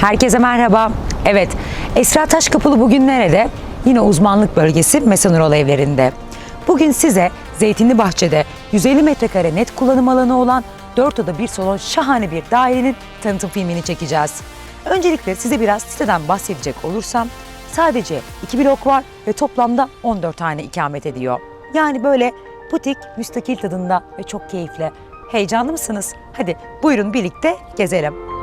Herkese merhaba. Evet, Esra Taşkapılı bugün nerede? Yine uzmanlık bölgesi Mesanurol evlerinde. Bugün size Zeytinli Bahçe'de 150 metrekare net kullanım alanı olan 4 oda 1 salon şahane bir dairenin tanıtım filmini çekeceğiz. Öncelikle size biraz siteden bahsedecek olursam sadece 2 blok var ve toplamda 14 tane ikamet ediyor. Yani böyle butik, müstakil tadında ve çok keyifli. Heyecanlı mısınız? Hadi buyurun birlikte gezelim.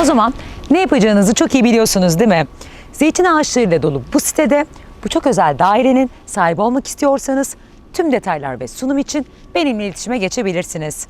O zaman ne yapacağınızı çok iyi biliyorsunuz değil mi? Zeytin ağaçlarıyla dolu bu sitede bu çok özel dairenin sahibi olmak istiyorsanız tüm detaylar ve sunum için benimle iletişime geçebilirsiniz.